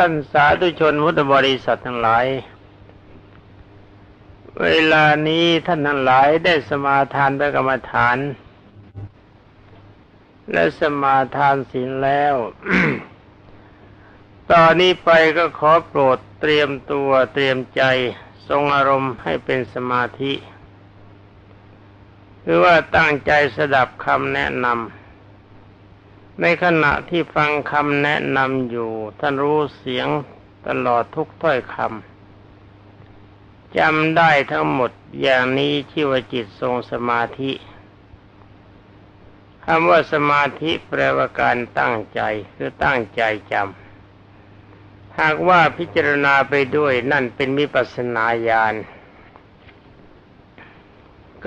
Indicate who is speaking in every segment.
Speaker 1: ท่านสาธุชนพุทธบริษัททั้งหลาย เวลานี้ท่านทั้งหลายได้สมาทานพระกรรมฐาน และสมาทานศีลแล้ว ตอนนี้ไปก็ขอโปรดเตรียมตัวเตรียมใจทรงอารมณ์ให้เป็นสมาธิคือว่าตั้งใจสดับคำแนะนำ ในขณะที่ฟังคำแนะนำอยู่ ท่านรู้เสียงตลอดทุกถ้อยคำจำได้ทั้งหมดอย่างนี้ชื่อว่าจิตทรงสมาธิคำว่าสมาธิแปลว่าการตั้งใจคือตั้งใจจำหากว่าพิจารณาไปด้วยนั่นเป็นมิปัสนาญาณ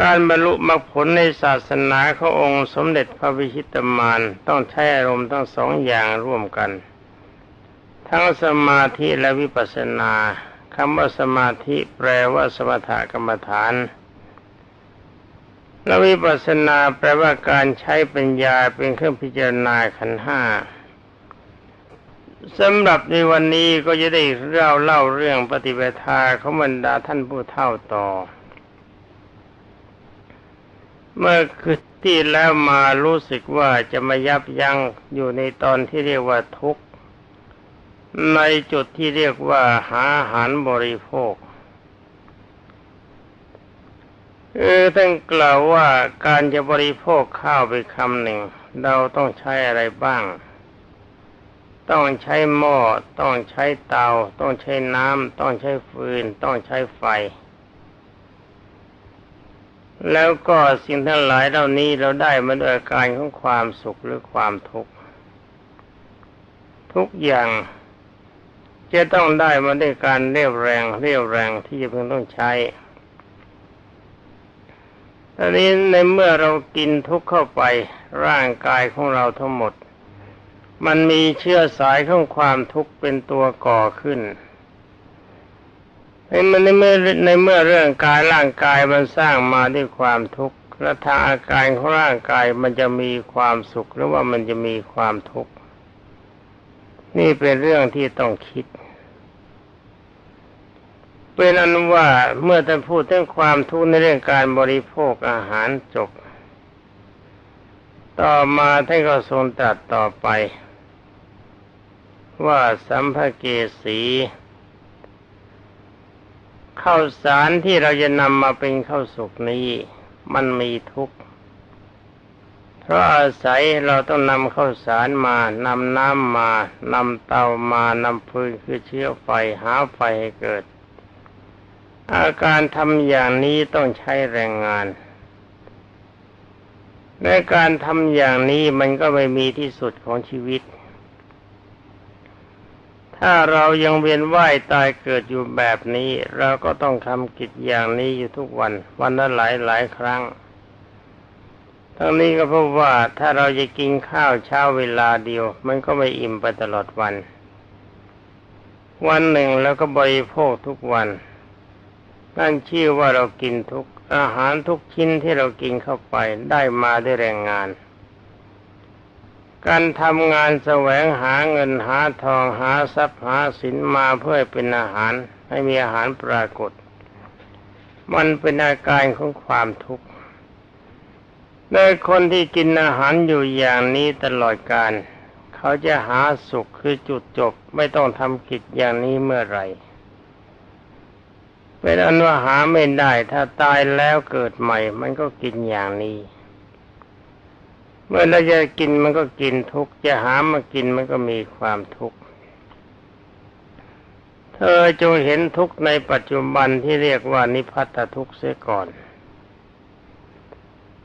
Speaker 1: การบรรลุมรรคผลในศาสนาขององค์สมเด็จพระวิชิตมารต้องใช้อารมณ์ทั้งสองอย่างร่วมกัน ทั้งสมาธิและวิปัสสนาคำว่าสมาธิแปลว่าสมถกรรมฐานและวิปัสสนาแปลว่าการใช้ปัญญาเป็นเครื่องพิจารณาขันห้าสำหรับในวันนี้ก็จะได้เล่าเล่าเรื่องปฏิปทาของบรรดาท่านผู้เท่าต่อ เมื่อคือที่แล้วมารู้สึกว่าจะมายับยั้งอยู่ในตอนที่เรียกว่าทุกข์ ในจุดที่เรียกว่าหาอาหารบริโภคเออท่านกล่าวว่าการจะบริโภคข้าวไปคำหนึ่ง เราต้องใช้อะไรบ้าง ต้องใช้หม้อ ต้องใช้เตา ต้องใช้น้ำ ต้องใช้ฟืน ต้องใช้ไฟ แล้วก็สิ่งทั้งหลายเหล่านี้เราได้มาด้วยอาการของความสุขหรือความทุกข์ทุกอย่างจะต้องได้มาด้วยการเรียวแรงเรียวแรงที่จะเพิ่งต้องใช้ตอนนี้ในเมื่อเรากินทุกข์เข้าไปร่างกายของเราทั้งหมด มันมีเชื้อสายของความทุกข์เป็นตัวก่อขึ้น ในเมื่อในเมื่อเรื่องกายร่างกายมันสร้างมาด้วยความทุกข์และทางอาการของร่างกายมันจะมีความสุขหรือว่ามันจะมีความทุกข์นี่เป็นเรื่องที่ต้องคิด เป็นอันว่าเมื่อท่านพูดถึงความทุกข์ในเรื่องการบริโภคอาหารจบ ต่อมาท่านก็ทรงตรัสต่อไป ว่าสัมภเกสี ข้าวสารที่เราจะนำมาเป็นข้าวสุกนี้ มันมีทุกข์เพราะอาศัยเราต้องนำข้าวสารมานำน้ำมานำเตามานำฟืนคือเชื้อไฟหาไฟให้เกิด อาการทำอย่างนี้ต้องใช้แรงงานในการทำอย่างนี้มันก็ไม่มีที่สุดของชีวิต ถ้าเรายังเวียนว่ายตายเกิดอยู่แบบนี้ เราก็ต้องทำกิจอย่างนี้อยู่ทุกวัน วันละหลายหลายครั้ง ทั้งนี้ก็เพราะว่าถ้าเราจะกินข้าวเช้าเวลาเดียว มันก็ไม่อิ่มไปตลอดวัน วันหนึ่งแล้วก็บริโภคทุกวัน นั่นชื่อว่าเรากินทุกอาหารทุกชิ้นที่เรากินเข้าไปได้มาด้วยแรงงาน การทำงานแสวงหาเงินหาทองหาทรัพย์หาสินมาเพื่อเป็นอาหารให้มีอาหารปรากฏ มันเป็นอาการของความทุกข์โดยคนที่กินอาหารอยู่อย่างนี้ตลอดการ เขาจะหาสุขคือจุดจบไม่ต้องทำกิจอย่างนี้เมื่อไหร่เป็นอันว่าหาไม่ได้ถ้าตายแล้วเกิดใหม่ มันก็กินอย่างนี้ เมื่อเราจะกินมันก็กินทุกจะหามากินมันก็มีความทุกข์เธอจงเห็นทุกในปัจจุบันที่เรียกว่านิพัตทุกเสียก่อน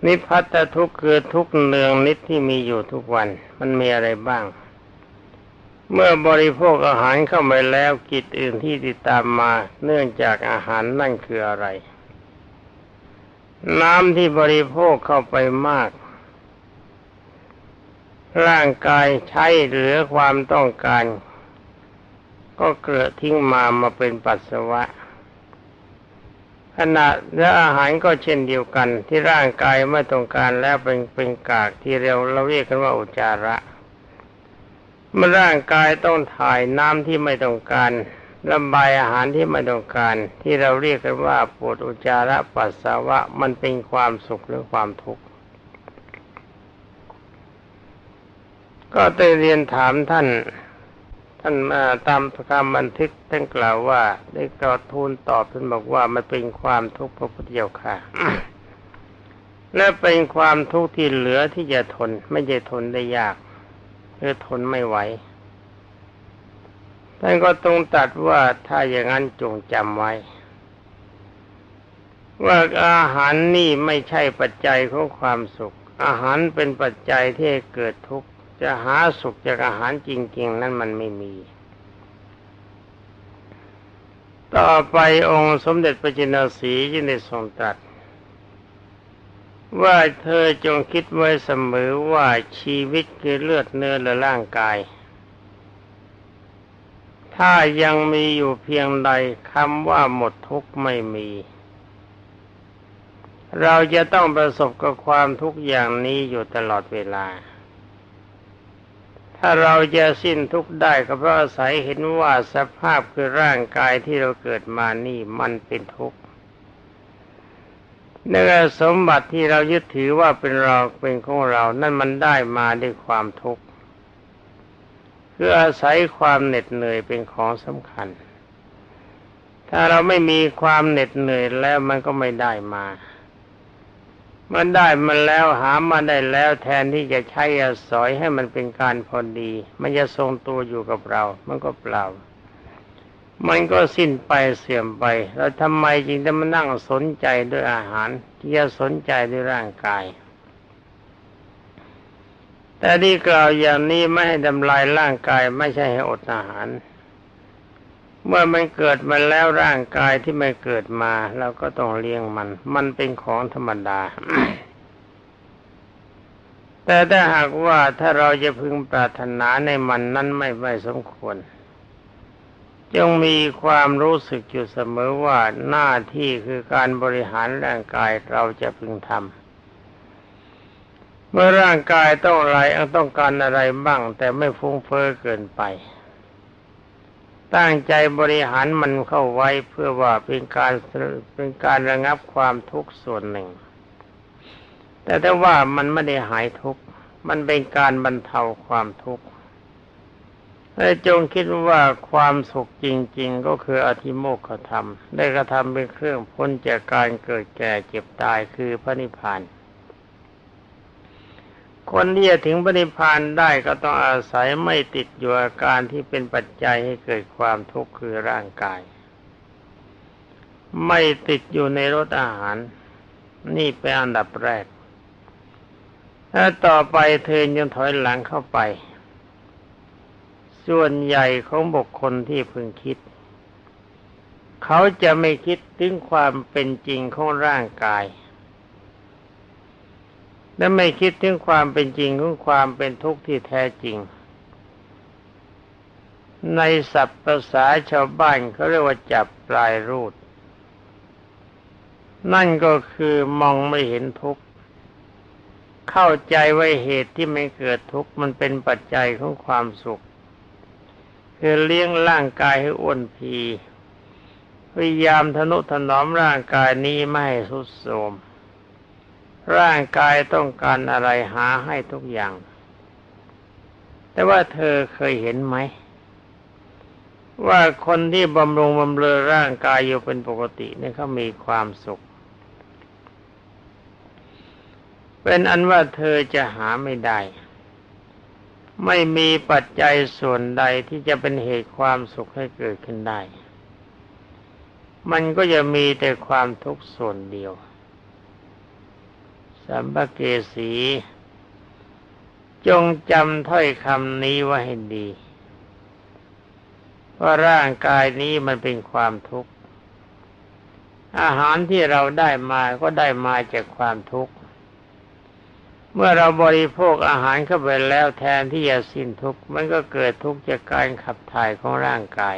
Speaker 1: นิพัตทุกคือทุกเนืองนิดที่มีอยู่ทุกวัน มันมีอะไรบ้าง เมื่อบริโภคอาหารเข้าไปแล้วกิจอื่นที่ติดตามมาเนื่องจากอาหารนั่นคืออะไร น้ำที่บริโภคเข้าไปมาก ร่างกายใช้เหลือความต้องการ ก็เกลือทิ้งมามาเป็นปัสสาวะ ขณะและอาหารก็เช่นเดียวกัน ที่ร่างกายไม่ต้องการแล้วเป็นเป็นกากที่เราเราเรียกกันว่าอุจจาระเมื่อร่างกายต้องถ่ายน้ำที่ไม่ต้องการระบายอาหารที่ไม่ต้องการ ที่เราเรียกกันว่าปวดอุจจาระปัสสาวะมันเป็นความสุขหรือความทุกข์ ก็ได้เรียนถามท่าน ท่านมาตามคำบันทึกท่านกล่าวว่า ได้กราทูลตอบท่านบอกว่ามันเป็นความทุกข์พระพุทธเจ้าค่ะและเป็นความทุกข์ที่เหลือที่จะทน ไม่จะทนได้ยากคือทนไม่ไหวท่านก็ตรงตัดว่าถ้าอย่างนั้นจงจำไว้ ว่าอาหารนี่ไม่ใช่ปัจจัยของความสุข อาหารเป็นปัจจัยที่เกิดทุกข์ จะหาสุขจากอาหารจริง ๆ นั้นมันไม่มี ต่อไปองค์สมเด็จพระจินสียินได้ทรงตรัสว่าเธอจงคิดไว้เสมอว่าชีวิตคือเลือดเนื้อและร่างกาย ถ้ายังมีอยู่เพียงใดคำว่าหมดทุกข์ไม่มี เราจะต้องประสบกับความทุกข์อย่างนี้อยู่ตลอดเวลา ถ้าเราจะสิ้นทุกข์ได้ก็เพราะอาศัยเห็นว่าสภาพคือร่างกายที่เราเกิดมานี่มันเป็นทุกข์เนื้อสมบัติที่เรายึดถือว่าเป็นเราเป็นของเรา นั่นมันได้มาด้วยความทุกข์คืออาศัยความเหน็ดเหนื่อยเป็นของสำคัญ ถ้าเราไม่มีความเหน็ดเหนื่อยแล้วมันก็ไม่ได้มา มันได้มาแล้วหามาได้แล้วแทนที่จะใช้อสอยให้มันเป็นการพอดี มันจะทรงตัวอยู่กับเรา มันก็เปล่า มันก็สิ้นไปเสื่อมไปแล้วทำไมจึงจะมานั่งสนใจด้วยอาหาร ที่จะสนใจด้วยร่างกาย แต่ที่กล่าวอย่างนี้ไม่ให้ทำลายร่างกายไม่ใช่ให้อดอาหาร เมื่อมันเกิดมาแล้วร่างกายที่ไม่เกิดมาเราก็ต้องเลี้ยงมัน มันเป็นของธรรมดา แต่ถ้าหากว่าถ้าเราจะพึงปรารถนาในมันนั้นไม่ไม่สมควรจงมีความรู้สึกอยู่เสมอว่าหน้าที่คือการบริหารร่างกายเราจะพึงทำเมื่อร่างกายต้องอะไรต้องการอะไรบ้าง แต่ไม่ฟุ้งเฟ้อเกินไป ตั้งใจบริหารมันเข้าไว้เพื่อว่าเป็นการเป็นการระงับความทุกข์ส่วนหนึ่ง แต่ถ้าว่ามันไม่ได้หายทุกข์มันเป็นการบรรเทาความทุกข์และจงคิดว่าความสุขจริง ๆ ก็คืออธิโมกขธรรม ได้กระทำเป็นเครื่องพ้นจากการเกิดแก่เจ็บตายคือพระนิพพาน คนที่จะถึงพระนิพพานได้ก็ต้องอาศัยไม่ติดอยู่อาการที่เป็นปัจจัยให้เกิดความทุกข์คือร่างกาย ไม่ติดอยู่ในรสอาหาร นี่เป็นอันดับแรกถ้าต่อไปเธอยังถอยหลังเข้าไป ส่วนใหญ่ของบุคคลที่พึงคิด เขาจะไม่คิดถึงความเป็นจริงของร่างกาย และไม่คิดถึงความเป็นจริงของความเป็นทุกข์ที่แท้จริง ในศัพท์ภาษาชาวบ้านเขาเรียกว่าจับปลายรูด นั่นก็คือมองไม่เห็นทุกข์เข้าใจว่าเหตุที่ไม่เกิดทุกข์มันเป็นปัจจัยของความสุข คือเลี้ยงร่างกายให้อ้วนพีพยายามทนุถนอมร่างกายนี้ไม่ให้สุดโทรม ร่างกายต้องการอะไรหาให้ทุกอย่าง แต่ว่าเธอเคยเห็นไหม ว่าคนที่บำรุงบำเรอร่างกายอยู่เป็นปกติเนี่ยเขามีความสุข เป็นอันว่าเธอจะหาไม่ได้ ไม่มีปัจจัยส่วนใดที่จะเป็นเหตุความสุขให้เกิดขึ้นได้ มันก็จะมีแต่ความทุกข์ส่วนเดียว สัมภเกสี จงจำถ้อยคำนี้ไว้ให้ดี ว่าร่างกายนี้มันเป็นความทุกข์ อาหารที่เราได้มาก็ได้มาจากความทุกข์ เมื่อเราบริโภคอาหารเข้าไปแล้วแทนที่จะสิ้นทุกข์ มันก็เกิดทุกข์จากการขับถ่ายของร่างกาย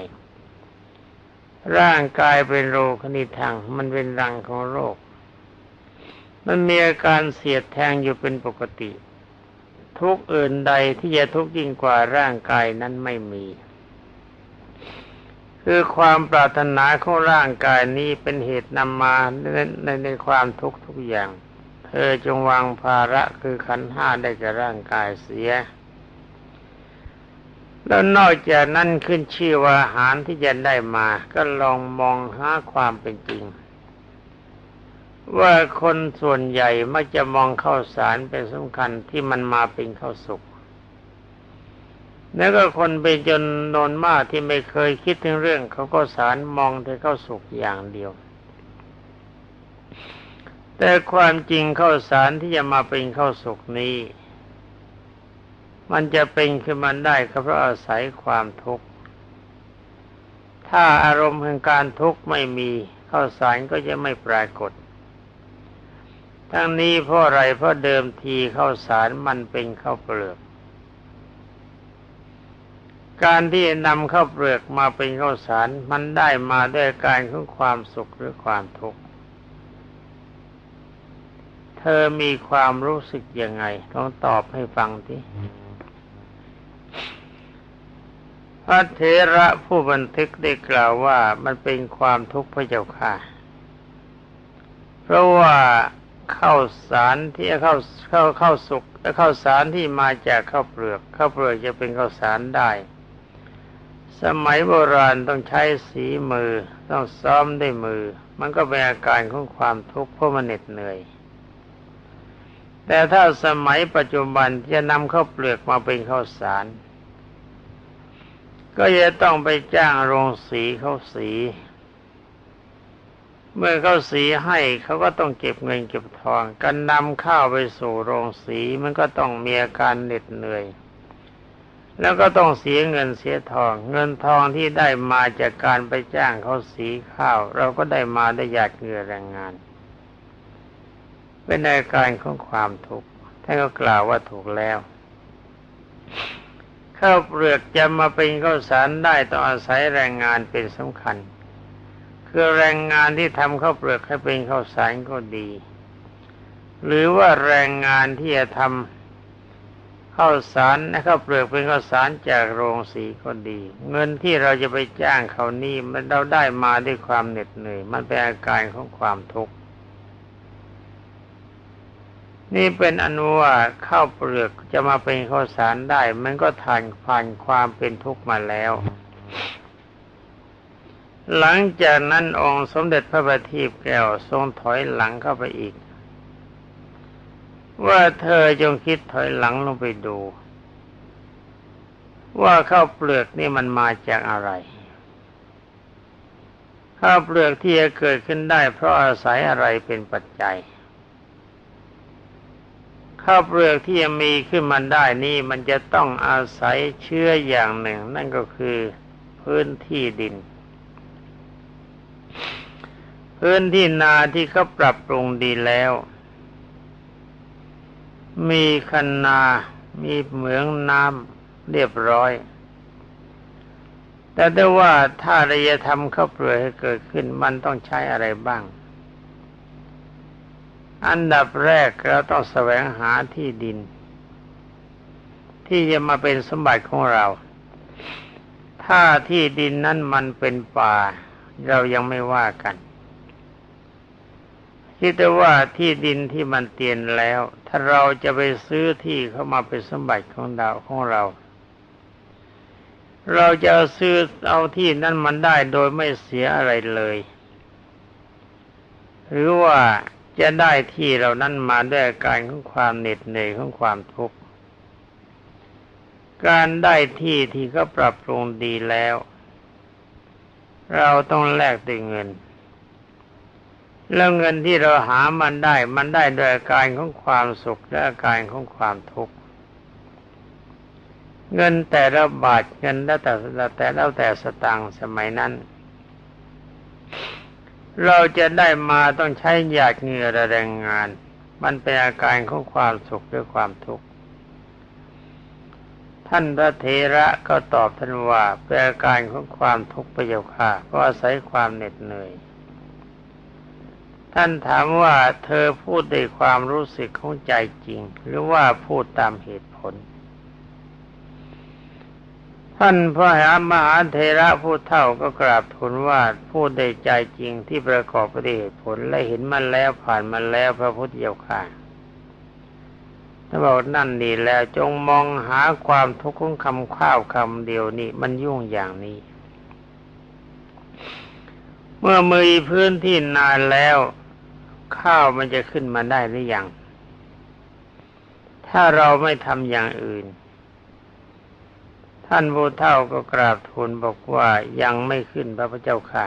Speaker 1: ร่างกายเป็นโรคนิทังมันเป็นรังของโรค มันมีอาการเสียดแทงอยู่เป็นปกติ ทุกอื่นใดที่จะทุกยิ่งกว่าร่างกายนั้นไม่มี คือความปรารถนาของร่างกายนี้เป็นเหตุนำมาในในในความทุกข์ทุกอย่าง เธอจงวางภาระคือขันธ์ห้าได้กับร่างกายเสียแล้วนอกจากนั้นขึ้นชื่อว่าอาหารที่จะได้มา ก็ลองมองหาความเป็นจริง ว่าคนส่วนใหญ่มักจะมองข้าวสารเป็นสำคัญที่มันมาเป็นข้าวสุก แล้วก็คนเป็นจนนนมากที่ไม่เคยคิดถึงเรื่องเขาก็สารมองแต่ข้าวสุกอย่างเดียว แต่ความจริงข้าวสารที่จะมาเป็นข้าวสุกนี้ มันจะเป็นขึ้นมาได้ก็เพราะอาศัยความทุกข์ ถ้าอารมณ์แห่งการทุกข์ไม่มีข้าวสารก็จะไม่ปรากฏ ทั้งนี้เพราะอะไรเพราะเดิมทีข้าวสารมันเป็นข้าวเปลือก การที่นำข้าวเปลือกมาเป็นข้าวสารมันได้มาด้วยการของความสุขหรือความทุกข์เธอมีความรู้สึกยังไงต้องตอบให้ฟังทีพระเถระผู้บันทึกได้กล่าวว่ามันเป็นความทุกข์พระเจ้าค่ะ เพราะว่า ข้าวสารที่เข้าเข้าเข้าสุกข้าวสารที่มาจากข้าวเปลือกข้าวเปลือกจะเป็นข้าวสารได้ สมัยโบราณต้องใช้สีมือต้องซ้อมด้วยมือ มันก็เป็นอาการของความทุกข์เพราะมันเหน็ดเหนื่อย แต่ถ้าสมัยปัจจุบันจะนำข้าวเปลือกมาเป็นข้าวสาร ก็จะต้องไปจ้างโรงสีเขาวสี เมื่อเขาสีให้เขาก็ต้องเก็บเงินเก็บทองการนำข้าวไปสู่โรงสีมันก็ต้องมีอาการเหน็ดเหนื่อย แล้วก็ต้องเสียเงินเสียทอง เงินทองที่ได้มาจากการไปจ้างเขาสีข้าว เราก็ได้มาได้หยาดเหงื่อแรงงาน เป็นอาการของความทุกข์ท่านก็กล่าวว่าถูกแล้วข้าวเปลือกจะมาเป็นข้าวสารได้ต้องอาศัยแรงงานเป็นสำคัญ คือแรงงานที่ทำข้าวเปลือกให้เป็นข้าวสารก็ดี หรือว่าแรงงานที่จะทำข้าวสารและข้าวเปลือกเป็นข้าวสารจากโรงสีก็ดี เงินที่เราจะไปจ้างเขานี่มันเราได้มาด้วยความเหน็ดเหนื่อย มันเป็นอาการของความทุกข์นี่เป็นอนุว่าข้าวเปลือกจะมาเป็นข้าวสารได้ มันก็ทานผ่านความเป็นทุกข์มาแล้ว หลังจากนั้นองค์สมเด็จพระบัณฑิตแก้วทรงถอยหลังเข้าไปอีก ว่าเธอจงคิดถอยหลังลงไปดู ว่าข้าวเปลือกนี่มันมาจากอะไรข้าวเปลือกที่จะเกิดขึ้นได้เพราะอาศัยอะไรเป็นปัจจัยข้าวเปลือกที่จะมีขึ้นมาได้นี่มันจะต้องอาศัยเชื้ออย่างหนึ่ง นั่นก็คือพื้นที่ดิน พื้นที่นาที่เขาปรับปรุงดีแล้ว มีคันนา มีเหมืองน้ำเรียบร้อย แต่ได้ว่าถ้าราจะทำข้าวเปลือกให้เกิดขึ้นมันต้องใช้อะไรบ้าง อันดับแรกเราต้องแสวงหาที่ดิน ที่จะมาเป็นสมบัติของเรา ถ้าที่ดินนั้นมันเป็นป่า เรายังไม่ว่ากันคิดแต่ว่าที่ดินที่มันเตียนแล้ว ถ้าเราจะไปซื้อที่เข้ามาเป็นสมบัติของดาวของเรา เราจะซื้อเอาที่นั้นมันได้โดยไม่เสียอะไรเลย หรือว่าจะได้ที่เรานั้นมาด้วยอาการของความเหน็ดเหนื่อยของความทุกข์การได้ที่ที่เขาปรับปรุงดีแล้ว เราต้องแลกด้วยเงิน แล้วเงินที่เราหามันได้ มันได้โดยอาการของความสุขและอาการของความทุกข์ เงินแต่ละบาทเงินแล้วแต่แต่แล้วแต่สตางค์สมัยนั้น เราจะได้มาต้องใช้หยาดเหงื่อและแรงงาน มันเป็นอาการของความสุขหรือความทุกข์ ท่านพระเทระก็ตอบท่านว่าเป็นอาการของความทุกข์ประโยค่ะเพราะอาศัยความเหน็ดเหนื่อย ท่านถามว่าเธอพูดด้วยความรู้สึกของใจจริง หรือว่าพูดตามเหตุผล ท่านพระหามหาเทระผู้เท่าก็กราบทูลว่าผู้ได้ใจจริงที่ประกอบด้วยเหตุผลและเห็นมันแล้วผ่านมันแล้วพระพุทธเจ้าค่ะ ถ้าบอกนั่นดีแล้วจงมองหาความทุกข์ของคำข้าวคำเดียวนี่มันยุ่งอย่างนี้ เมื่อมือพื้นที่นานแล้ว ข้าวมันจะขึ้นมาได้หรือยัง ถ้าเราไม่ทำอย่างอื่น ท่านผู้เท่าก็กราบทูลบอกว่ายังไม่ขึ้นพระพุทธเจ้าค่ะ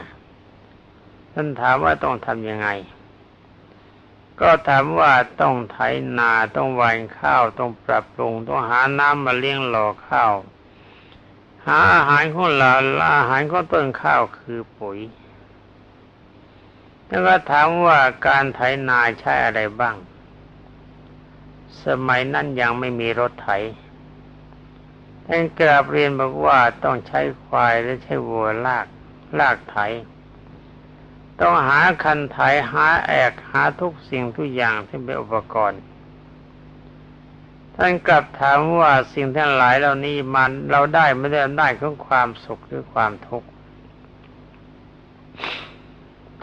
Speaker 1: ท่านถามว่าต้องทำยังไง ก็ถามว่าต้องไถนาต้องหว่านข้าวต้องปรับปรุงต้องหาน้ำมาเลี้ยงหล่อข้าว หาอาหารของหลาอาหารของต้นข้าวคือปุ๋ย แล้วก็ถามว่าการไถนาใช้อะไรบ้าง สมัยนั้นยังไม่มีรถไถท่านกราบเรียนบอกว่าต้องใช้ควายและใช้วัวลากลากไถ ต้องหาคันไถหาแอกหาทุกสิ่งทุกอย่างที่เป็นอุปกรณ์ ท่านกลับถามว่าสิ่งทั้งหลายเหล่านี้มันเราได้ไม่ได้ได้ของความสุขหรือความทุกข์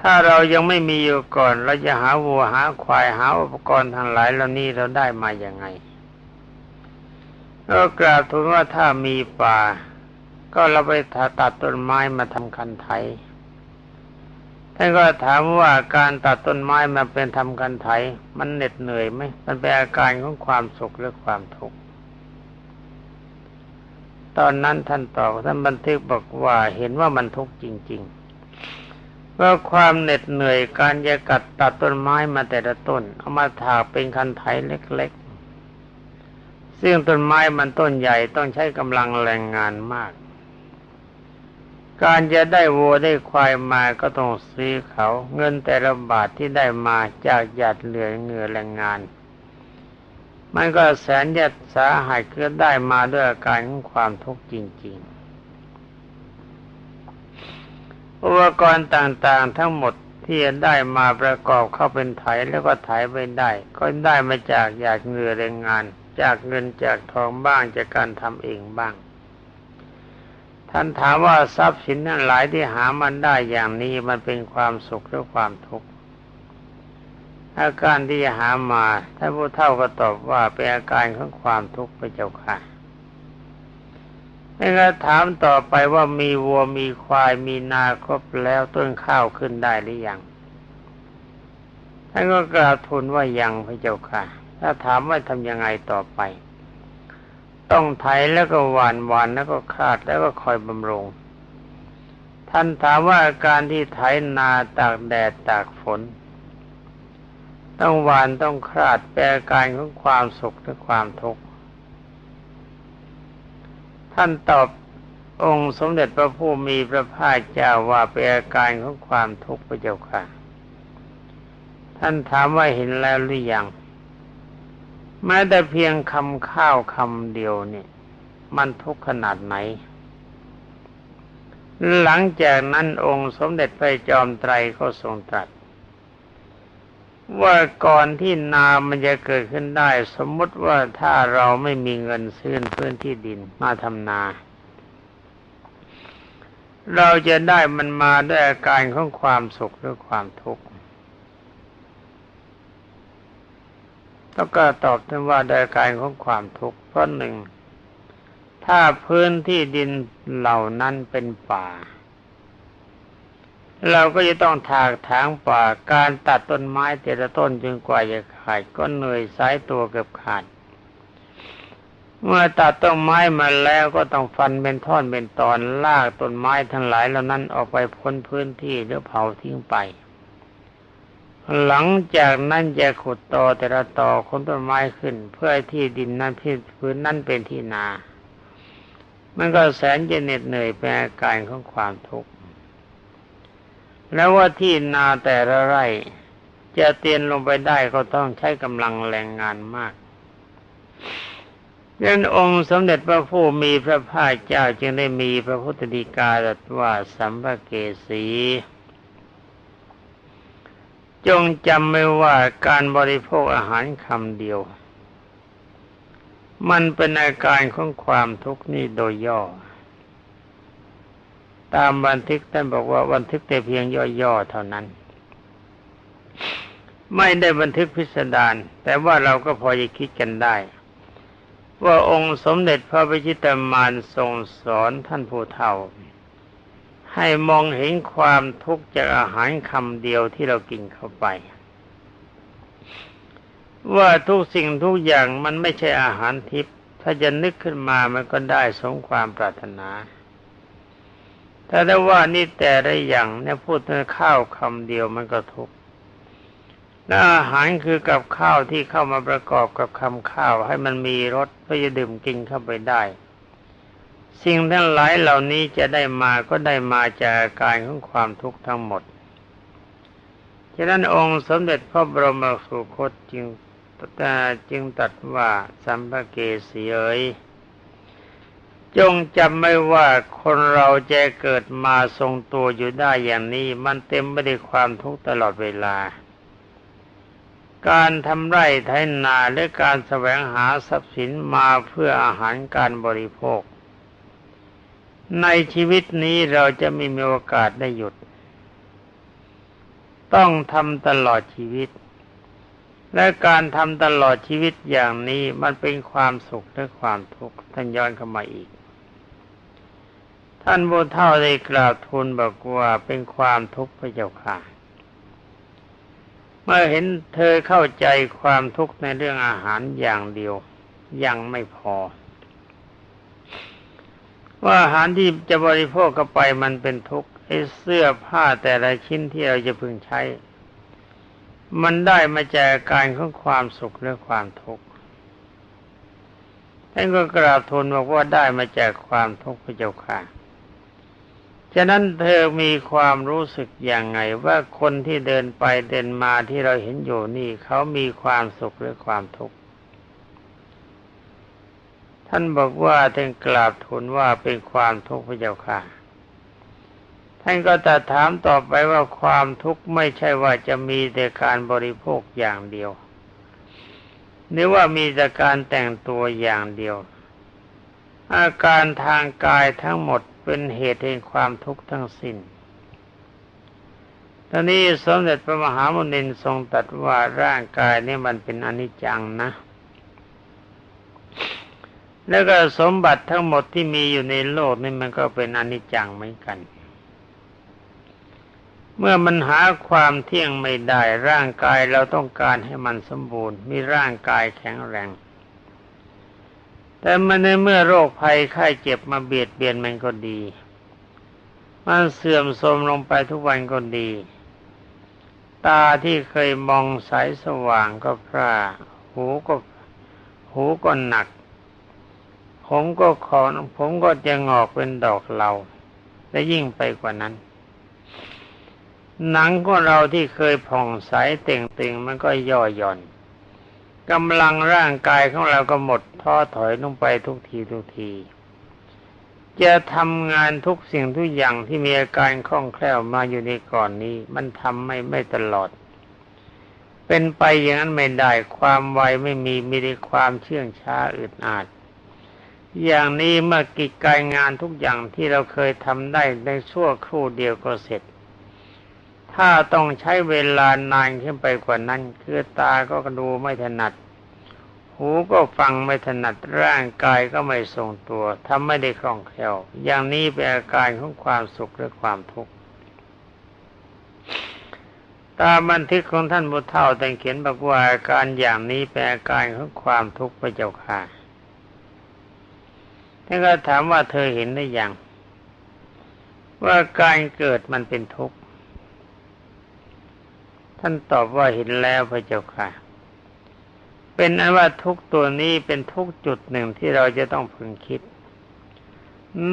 Speaker 1: ถ้าเรายังไม่มีอยู่ก่อน เราจะหาวัวหาควายหาอุปกรณ์ทั้งหลายเหล่านี้เราได้มาอย่างไงก็กราบทูลว่าถ้ามีป่า ก็เราไปตัดต้นไม้มาทำคันไถ ท่านก็ถามว่าการตัดต้นไม้มาเป็นทำกันไถ มันเหน็ดเหนื่อยไหมมันเป็นอาการของความสุขหรือความทุกข์ตอนนั้นท่านตอบท่านบันทึกบอกว่าเห็นว่ามันทุกข์จริงๆว่าความเหน็ดเหนื่อยการจะกัดตัดต้นไม้มาแต่ละต้นเอามาถากเป็นคันไถเล็กๆ ซึ่งต้นไม้มันต้นใหญ่ต้องใช้กำลังแรงงานมาก การจะได้วัวได้ควายมาก็ต้องซื้อเขา เงินแต่ละบาทที่ได้มาจากหยาดเหลือเงื่อแรงงาน มันก็แสนยัดสาหัสเกิดได้มาด้วยอาการของความทุกข์จริง ๆ อุปกรณ์ต่างๆทั้งหมดที่ได้มาประกอบเข้าเป็นไถแล้วก็ไถไปได้ ก็ได้มาจากหยาดเหงื่อแรงงาน จากเงินจากทองบ้างจากการทำเองบ้าง ท่านถามว่าทรัพย์สินทั้งหลายที่หามันได้อย่างนี้มันเป็นความสุขหรือความทุกข์อาการที่หามาท่านผู้เฒ่าก็ตอบว่าเป็นอาการของความทุกข์พระเจ้าค่ะแล้วก็ถามต่อไปว่ามีวัวมีควายมีนาครบแล้วต้นข้าวขึ้นได้หรือยังท่านก็กราบทูลว่ายังพระเจ้าค่ะ ถ้าถามว่าทำยังไงต่อไป ต้องไถแล้วก็หวานหวานแล้วก็คาดแล้วก็คอยบำรุง ท่านถามว่าอาการที่ไถนาตากแดดตากฝน ต้องหวานต้องคาดแปลการของความสุขหรือความทุกข์ท่านตอบองค์สมเด็จพระผู้มีพระภาคเจ้าว่าเป็นอาการของความทุกข์พระเจ้าค่ะ ท่านถามว่าเห็นแล้วหรือยัง แม้แต่เพียงคำข้าวคำเดียวเนี่ย มันทุกข์ขนาดไหน หลังจากนั้นองค์สมเด็จพระจอมไตรก็ทรงตรัส ว่าก่อนที่นามันจะเกิดขึ้นได้ สมมติว่าถ้าเราไม่มีเงินซื้อพื้นที่ดินมาทำนา เราจะได้มันมาด้วยอาการของความสุขหรือความทุกข์ แล้วก็ตอบท่านว่าโดยการของความทุกข์เพราะหนึ่ง ถ้าพื้นที่ดินเหล่านั้นเป็นป่า เราก็จะต้องถากถางป่าการตัดต้นไม้แต่ละต้นจนกว่าจะขาดก็เหนื่อยสายตัวเกือบขาด เมื่อตัดต้นไม้มาแล้วก็ต้องฟันเป็นท่อนเป็นตอนลากต้นไม้ทั้งหลายเหล่านั้นออกไปพ้นพื้นที่หรือเผาทิ้งไป หลังจากนั้นจะขุดตอแต่ละตอคนต้นไม้ขึ้น เพื่อที่ดินนั้นพื้นนั้นเป็นที่นา มันก็แสนจะเหน็ดเหนื่อยเป็นอาการของความทุกข์แล้วว่าที่นาแต่ละไร่ จะเตียนลงไปได้ก็ต้องใช้กำลังแรงงานมากดังนั้นองค์สมเด็จพระผู้มีพระภาคเจ้าจึงได้มีพระพุทธดีกาตรัสว่าสัมภเกสี จงจำไว้ว่าการบริโภคอาหารคำเดียว มันเป็นอาการของความทุกข์นี่โดยย่อ ตามบันทึกท่านบอกว่าบันทึกแต่เพียงย่อๆเท่านั้น ไม่ได้บันทึกพิสดารแต่ว่าเราก็พอจะคิดกันได้ ว่าองค์สมเด็จพระพิชิตมานทรงสอนท่านผู้เฒ่า ให้มองเห็นความทุกข์จากอาหารคำเดียวที่เรากินเข้าไป ว่าทุกสิ่งทุกอย่างมันไม่ใช่อาหารทิพย์ถ้าจะนึกขึ้นมามันก็ได้สมความปรารถนาถ้าได้ว่านี่แต่ละอย่างเนี่ยพูดถึงข้าวคำเดียวมันก็ทุกข์และอาหารคือกับข้าวที่เข้ามาประกอบกับคำข้าวให้มันมีรสเพื่อจะดื่มกินเข้าไปได้ สิ่งทั้งหลายเหล่านี้จะได้มาก็ได้มาจากอาการของความทุกข์ทั้งหมดฉะนั้นองค์สมเด็จพระบรมสุคตจึงจึงตัดว่าสัมภเกสีเอ๋ยจงจำไม่ว่าคนเราจะเกิดมาทรงตัวอยู่ได้อย่างนี้ มันเต็มไปด้วยความทุกข์ตลอดเวลา การทำไร่ไถนาและการแสวงหาทรัพย์สินมาเพื่ออาหารการบริโภค ในชีวิตนี้เราจะไม่มีโอกาสได้หยุด ต้องทำตลอดชีวิต และการทำตลอดชีวิตอย่างนี้มันเป็นความสุขและความทุกข์ท่านย้อนเข้ามาอีก ท่านบูเท่าได้กล่าวทูลบอกว่าเป็นความทุกข์พระเจ้าค่ะ เมื่อเห็นเธอเข้าใจความทุกข์ในเรื่องอาหารอย่างเดียวยังไม่พอ ว่าอาหารที่จะบริโภคเข้าไปมันเป็นทุกข์ไอ้เสื้อผ้าแต่ละชิ้นที่เราจะพึงใช้ มันได้มาจากการของความสุขและความทุกข์ท่านก็กราบทูลบอกว่าได้มาจากความทุกข์พระเจ้าค่ะฉะนั้นเธอมีความรู้สึกอย่างไงว่าคนที่เดินไปเดินมาที่เราเห็นอยู่นี่เขามีความสุขหรือความทุกข์ ท่านบอกว่าท่านกราบทูลว่าเป็นความทุกข์พระเจ้าค่ะ ท่านก็จะถามต่อไปว่าความทุกข์ไม่ใช่ว่าจะมีแต่การบริโภคอย่างเดียว หรือว่ามีแต่การแต่งตัวอย่างเดียว อาการทางกายทั้งหมดเป็นเหตุแห่งความทุกข์ทั้งสิ้นตอนนี้สมเด็จพระมหามุนินทรงตรัสว่าร่างกายนี่มันเป็นอนิจจังนะ แล้วก็สมบัติทั้งหมดที่มีอยู่ในโลกนี่มันก็เป็นอนิจจังเหมือนกัน เมื่อมันหาความเที่ยงไม่ได้ร่างกายเราต้องการให้มันสมบูรณ์ มีร่างกายแข็งแรง แต่มันในเมื่อโรคภัยไข้เจ็บมาเบียดเบียนมันก็ดี มันเสื่อมโทรมลงไปทุกวันก็ดี ตาที่เคยมองสายสว่างก็พร่าหูก็หูก็หนัก ผมก็ขอผมก็จะงอกเป็นดอกเหลาและยิ่งไปกว่านั้น หนังของเราที่เคยผ่องใสเต่งตึงมันก็ย่อหย่อนกำลังร่างกายของเราก็หมดท้อถอยลงไปทุกทีทุกที จะทำงานทุกสิ่งทุกอย่างที่มีอาการคล่องแคล่วมาอยู่ในก่อนนี้ มันทำไม่ไม่ตลอด เป็นไปอย่างนั้นไม่ได้ความไวไม่มีมีแต่ความเชื่องช้าอึดอัด อย่างนี้เมื่อกิจการงานทุกอย่างที่เราเคยทำได้ในชั่วครู่เดียวก็เสร็จ ถ้าต้องใช้เวลานานขึ้นไปกว่านั้น คือตาก็ดูไม่ถนัด หูก็ฟังไม่ถนัดร่างกายก็ไม่ทรงตัวทำไม่ได้คล่องแคล่ว อย่างนี้เป็นอาการของความสุขหรือความทุกข์ตามบันทึกของท่านบุตรเท่าแต่เขียนบอกว่าอาการอย่างนี้เป็นอาการของความทุกข์พระเจ้าค่ะ ท่านก็ถามว่าเธอเห็นได้ยังว่าการเกิดมันเป็นทุกข์ ท่านตอบว่าเห็นแล้วพระเจ้าค่ะ เป็นอันว่าทุกตัวนี้เป็นทุกจุดหนึ่งที่เราจะต้องพึงคิด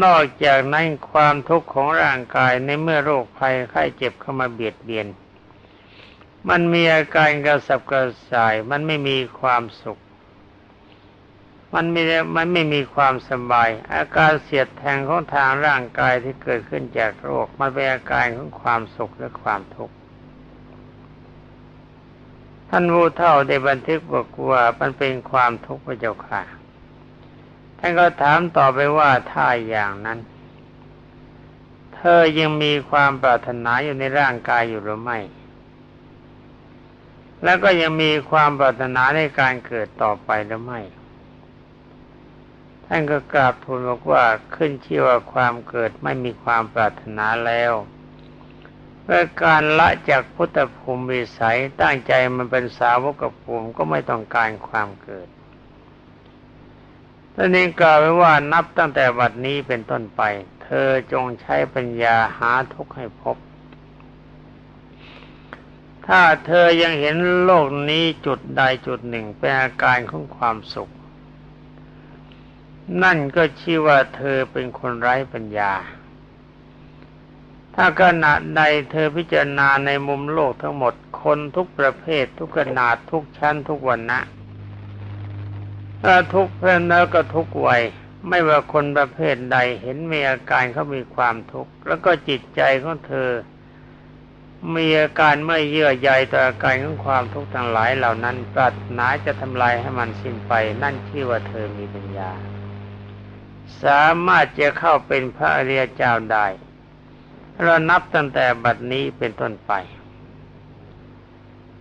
Speaker 1: นอกจากนั้นความทุกข์ของร่างกายในเมื่อโรคภัยไข้เจ็บเข้ามาเบียดเบียน มันมีอาการกระสับกระส่าย มันไม่มีความสุข มันไม่มันไม่มีความสบาย อาการเสียดแทงของทางร่างกายที่เกิดขึ้นจากโรคมันเป็นอาการของความสุขและความทุกข์ท่านผู้เท่าได้บันทึกบอกว่ามันเป็นความทุกข์พระเจ้าค่ะท่านก็ถามต่อไปว่าถ้าอย่างนั้น เธอยังมีความปรารถนาอยู่ในร่างกายอยู่หรือไม่ แล้วก็ยังมีความปรารถนาในการเกิดต่อไปหรือไม่ ท่านก็กราบทูลบอกว่าขึ้นชื่อว่าความเกิดไม่มีความปรารถนาแล้วเพื่อการละจากพุทธภูมิวิสัยตั้งใจมันเป็นสาวกภูมิก็ไม่ต้องการความเกิดท่านนี้กล่าวไว้ว่านับตั้งแต่บัดนี้เป็นต้นไป เธอจงใช้ปัญญาหาทุกข์ให้พบ ถ้าเธอยังเห็นโลกนี้จุดใดจุดหนึ่งเป็นอาการของความสุข นั่นก็ชื่อว่าเธอเป็นคนไร้ปัญญา ถ้าขณะใดเธอพิจารณาในมุมโลกทั้งหมดคนทุกประเภท ทุกขนาดทุกชั้นทุกวันนะถ้าทุกเพศแล้วก็ทุกวัยไม่ว่าคนประเภทใดเห็นมีอาการเขามีความทุกข์แล้วก็จิตใจของเธอ มีอาการไม่เยื่อใยต่ออาการของความทุกข์ทั้งหลายเหล่านั้นปรารถนาจะทำลายให้มันสิ้นไป นั่นชื่อว่าเธอมีปัญญา สามารถจะเข้าเป็นพระอริยเจ้าได้ เรานับตั้งแต่บัดนี้เป็นต้นไป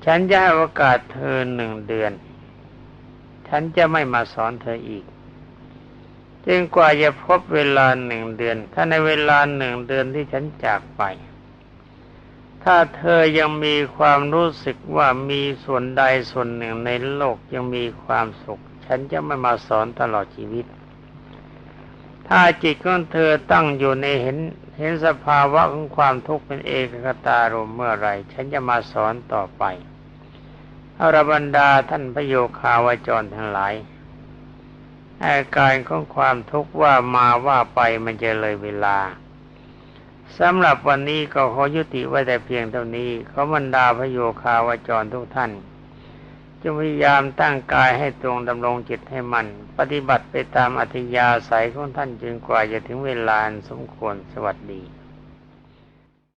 Speaker 1: ฉันจะให้โอกาสเธอหนึ่งเดือน ฉันจะไม่มาสอนเธออีกจนกว่าจะพบเวลาหนึ่งเดือน ถ้าในเวลาหนึ่งเดือนที่ฉันจากไป ถ้าเธอยังมีความรู้สึกว่ามีส่วนใดส่วนหนึ่งในโลกยังมีความสุข ฉันจะไม่มาสอนตลอดชีวิต ถ้าจิตของเธอตั้งอยู่ในเห็น เห็นสภาวะของความทุกข์เป็นเอกคตารมเมื่อไรฉันจะมาสอนต่อไปอรบรรดาท่านพระโยคาวจรทั้งหลายอาการของความทุกข์ว่ามาว่าไปมันจะเลยเวลาสำหรับวันนี้ก็ขอยุติไว้แต่เพียงเท่านี้ขอบรรดาพระโยคาวจรทุกท่าน จงพยายามตั้งกายให้ตรงดำรงจิตให้มัน ปฏิบัติไปตามอธิยาศัยของท่านจนกว่าจะถึงเวลาสมควรสวัสดี